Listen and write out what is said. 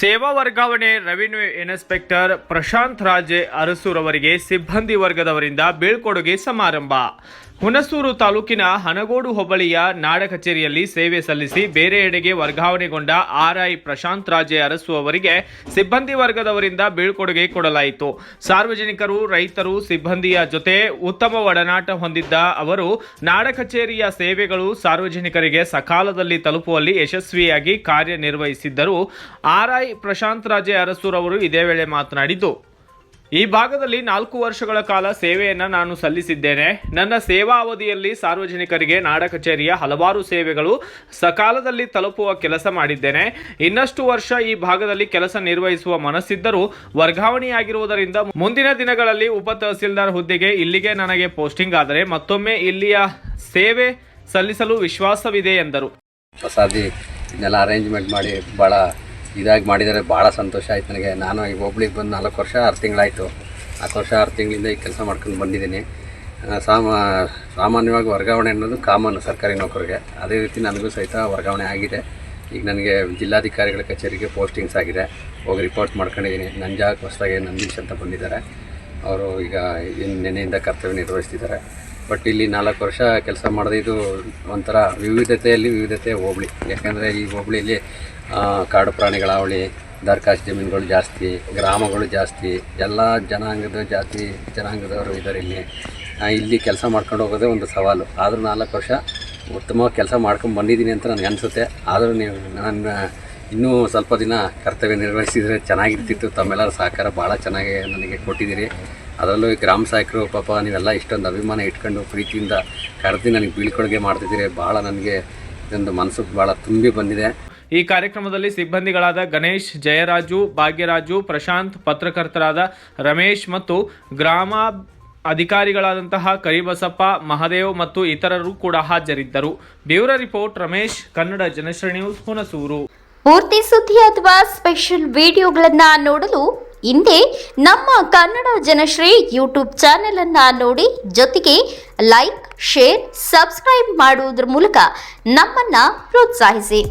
ಸೇವಾ ವರ್ಗಾವಣೆ revenue inspector Prashant Raje ಅರಸೂರವರಿಗೆ ಸಿಬ್ಬಂದಿ ವರ್ಗದವರಿಂದ ಬೀಳ್ಕೊಡುಗೆ ಸಮಾರಂಭ. ಹುಣಸೂರು ತಾಲೂಕಿನ ಹನಗೋಡು ಹೋಬಳಿಯ ನಾಡ ಕಚೇರಿಯಲ್ಲಿ ಸೇವೆ ಸಲ್ಲಿಸಿ ಬೇರೆಡೆಗೆ ವರ್ಗಾವಣೆಗೊಂಡ ಆರ್ಐ ಪ್ರಶಾಂತ್ ರಾಜೆ ಅರಸು ಅವರಿಗೆ ಸಿಬ್ಬಂದಿ ವರ್ಗದವರಿಂದ ಬೀಳ್ಕೊಡುಗೆ ಕೊಡಲಾಯಿತು. ಸಾರ್ವಜನಿಕರು, ರೈತರು, ಸಿಬ್ಬಂದಿಯ ಜೊತೆ ಉತ್ತಮ ಒಡನಾಟ ಹೊಂದಿದ್ದ ಅವರು ನಾಡ ಕಚೇರಿಯ ಸೇವೆಗಳು ಸಾರ್ವಜನಿಕರಿಗೆ ಸಕಾಲದಲ್ಲಿ ತಲುಪುವಲ್ಲಿ ಯಶಸ್ವಿಯಾಗಿ ಕಾರ್ಯನಿರ್ವಹಿಸಿದ್ದರು. ಆರ್ಐ ಪ್ರಶಾಂತ್ ರಾಜೆ ಅರಸುರವರು ಇದೇ ವೇಳೆ ಮಾತನಾಡಿದ್ದು ಈ ಭಾಗದಲ್ಲಿ ನಾಲ್ಕು ವರ್ಷಗಳ ಕಾಲ ಸೇವೆಯನ್ನು ನಾನು ಸಲ್ಲಿಸಿದ್ದೇನೆ. ನನ್ನ ಸೇವಾ ಅವಧಿಯಲ್ಲಿ ಸಾರ್ವಜನಿಕರಿಗೆ ನಾಡ ಕಚೇರಿಯ ಹಲವಾರು ಸೇವೆಗಳು ಸಕಾಲದಲ್ಲಿ ತಲುಪುವ ಕೆಲಸ ಮಾಡಿದ್ದೇನೆ. ಇನ್ನಷ್ಟು ವರ್ಷ ಈ ಭಾಗದಲ್ಲಿ ಕೆಲಸ ನಿರ್ವಹಿಸುವ ಮನಸ್ಸಿದ್ದರೂ ವರ್ಗಾವಣೆಯಾಗಿರುವುದರಿಂದ ಮುಂದಿನ ದಿನಗಳಲ್ಲಿ ಉಪ ತಹಸೀಲ್ದಾರ್ ಹುದ್ದೆಗೆ ಇಲ್ಲಿಗೆ ನನಗೆ ಪೋಸ್ಟಿಂಗ್ ಆದರೆ ಮತ್ತೊಮ್ಮೆ ಇಲ್ಲಿಯ ಸೇವೆ ಸಲ್ಲಿಸಲು ವಿಶ್ವಾಸವಿದೆ ಎಂದರು. ಅರೇಂಜ್ಮೆಂಟ್ ಮಾಡಿ ಭಾಳ ಇದಾಗಿ ಮಾಡಿದರೆ ಭಾಳ ಸಂತೋಷ ಆಯ್ತು ನನಗೆ. ನಾನು ಈಗ ಒಬ್ಳಿಗೆ ಬಂದು ನಾಲ್ಕು ವರ್ಷ ಆರು ತಿಂಗಳಾಯಿತು. ನಾಲ್ಕು ವರ್ಷ ಆರು ತಿಂಗಳಿಂದ ಈ ಕೆಲಸ ಮಾಡ್ಕೊಂಡು ಬಂದಿದ್ದೀನಿ. ಸಾಮ ಸಾಮಾನ್ಯವಾಗಿ ವರ್ಗಾವಣೆ ಅನ್ನೋದು ಕಾಮನ್ ಸರ್ಕಾರಿ ನೌಕರಿಗೆ. ಅದೇ ರೀತಿ ನನಗೂ ಸಹಿತ ವರ್ಗಾವಣೆ ಆಗಿದೆ. ಈಗ ನನಗೆ ಜಿಲ್ಲಾಧಿಕಾರಿಗಳ ಕಚೇರಿಗೆ ಪೋಸ್ಟಿಂಗ್ಸ್ ಆಗಿದೆ. ಹೋಗಿ ರಿಪೋರ್ಟ್ ಮಾಡ್ಕೊಂಡಿದ್ದೀನಿ. ನಂಜಾಕ್ ಹೊಸದಾಗಿ ನಂದೀಶ್ ಅಂತ ಬಂದಿದ್ದಾರೆ. ಅವರು ಈಗ ಇನ್ನು ನೆನೆಯಿಂದ ಕರ್ತವ್ಯ ನಿರ್ವಹಿಸ್ತಿದ್ದಾರೆ. ಬಟ್ ಇಲ್ಲಿ ನಾಲ್ಕು ವರ್ಷ ಕೆಲಸ ಮಾಡಿದ ಇದು ಒಂಥರ ವಿವಿಧತೆಯಲ್ಲಿ ವಿವಿಧತೆ ಹೋಬಳಿ. ಯಾಕೆಂದರೆ ಈ ಹೋಬಳಿಲಿ ಆ, ಕಾಡು ಪ್ರಾಣಿಗಳ ಅವಳಿ ದರ್ಕಾಶ್ ಜಮೀನುಗಳು ಜಾಸ್ತಿ, ಗ್ರಾಮಗಳು ಜಾಸ್ತಿ, ಎಲ್ಲ ಜನಾಂಗದ ಜಾತಿ, ಜನಾಂಗದವರು ಇದ್ದಾರೆ ಇಲ್ಲಿ. ಇಲ್ಲಿ ಕೆಲಸ ಮಾಡ್ಕೊಂಡು ಹೋಗೋದೇ ಒಂದು ಸವಾಲು. ಆದರೂ ನಾಲ್ಕು ವರ್ಷ ಉತ್ತಮವಾಗಿ ಕೆಲಸ ಮಾಡ್ಕೊಂಡು ಬಂದಿದ್ದೀನಿ ಅಂತ ನನಗೆ ಅನಿಸುತ್ತೆ. ಆದರೂ ನೀವು ನನ್ನ ಇನ್ನೂ ಸ್ವಲ್ಪ ದಿನ ಕರ್ತವ್ಯ ನಿರ್ವಹಿಸಿದರೆ ಚೆನ್ನಾಗಿರ್ತಿತ್ತು. ತಮ್ಮೆಲ್ಲರ ಸಹಕಾರ ಭಾಳ ಚೆನ್ನಾಗಿ ನನಗೆ ಕೊಟ್ಟಿದ್ದೀರಿ. ಅದರಲ್ಲೂ ಗ್ರಾಮ ಸಹಾಯಕರು ಪಾಪ ನೀವೆಲ್ಲ ಇಷ್ಟೊಂದು ಅಭಿಮಾನ ಇಟ್ಕೊಂಡು ಪ್ರೀತಿಯಿಂದ ಕರೆದು ನನಗೆ ಬೀಳ್ಕೊಡುಗೆ ಮಾಡ್ತಿದ್ದೀರಿ. ಭಾಳ ನನಗೆ ಇದೊಂದು ಮನಸ್ಸು ಭಾಳ ತುಂಬಿ ಬಂದಿದೆ. ಈ ಕಾರ್ಯಕ್ರಮದಲ್ಲಿ ಸಿಬ್ಬಂದಿಗಳಾದ ಗಣೇಶ್, ಜಯರಾಜು, ಭಾಗ್ಯರಾಜು, ಪ್ರಶಾಂತ್, ಪತ್ರಕರ್ತರಾದ ರಮೇಶ್ ಮತ್ತು ಗ್ರಾಮ ಅಧಿಕಾರಿಗಳಾದಂತಹ ಕರಿಬಸಪ್ಪ, ಮಹದೇವ್ ಮತ್ತು ಇತರರು ಕೂಡ ಹಾಜರಿದ್ದರು. Bureau report, Ramesh, Kannada Janashree news, Hunsur. ಪೂರ್ತಿ ಸುದ್ದಿ ಅಥವಾ ಸ್ಪೆಷಲ್ ವಿಡಿಯೋಗಳನ್ನು ನೋಡಲು ಹಿಂದೆ ನಮ್ಮ ಕನ್ನಡ ಜನಶ್ರೀ ಯೂಟ್ಯೂಬ್ ಚಾನೆಲ್ ಅನ್ನ ನೋಡಿ, ಜೊತೆಗೆ ಲೈಕ್, ಶೇರ್, ಸಬ್ಸ್ಕ್ರೈಬ್ ಮಾಡುವುದರ ಮೂಲಕ ನಮ್ಮನ್ನ ಪ್ರೋತ್ಸಾಹಿಸಿ.